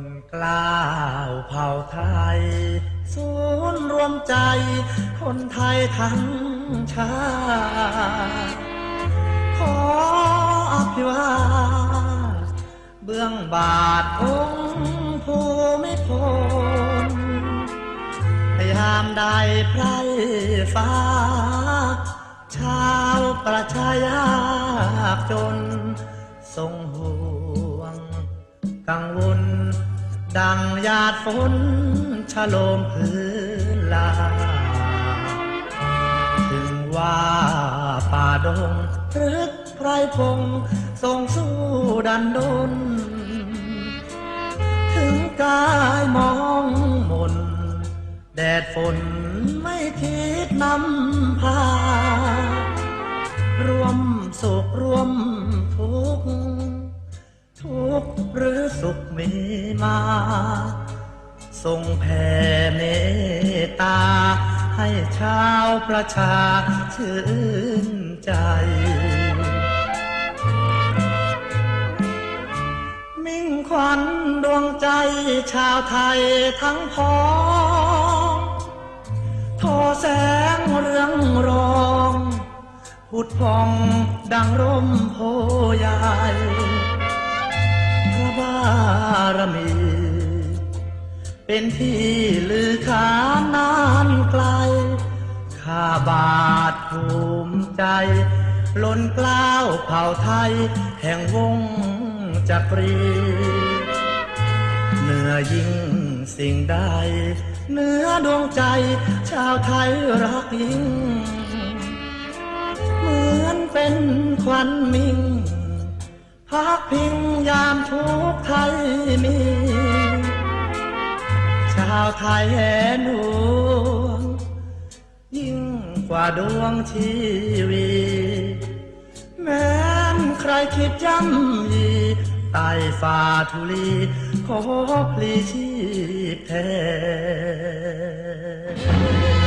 นกล้าวเผ่าไทย ศูนย์รวมใจ คนไทยทั้งชาติขออภิวาเบื้องบาทองค์ภูมิพลยามใดไพรฟ้า ชาวประชายากจนทรงห่วง กังวล ดังหยาดฝนชะโลมพื้นลา ถึงว่าป่าดงรึกไพรพงทรงสู้ดันดน ถึงกายมองมน แดดฝนไม่คิดนำพา รวมสุขรวมทุก สุขมีมา ทรงแผ่เมตตา ให้ชาวประชาชื่นใจ มิ่งขวัญดวงใจชาวไทยทั้งพ้องโทแสงเรืองรองผุดพองดังร่มโพใหญ่ารมี เป็นที่ลือขานนานไกล ข้าบาทภูมิใจ ล้นกล้าวเผ่าไทย แห่งวงจักรีเหนือยิ่งสิ่งใดเหนือดวงใจ ชาวไทยรักยิ่ง เหมือนเป็นควันมิ่ง พักพิงยามทุกข์ไทยมี ชาวไทยแห่หนวง ยิ่งกว่าดวงชีวีแม้นใครคิดย่ำยีใต้ฝ่าทุลีขอพลีชีพแทน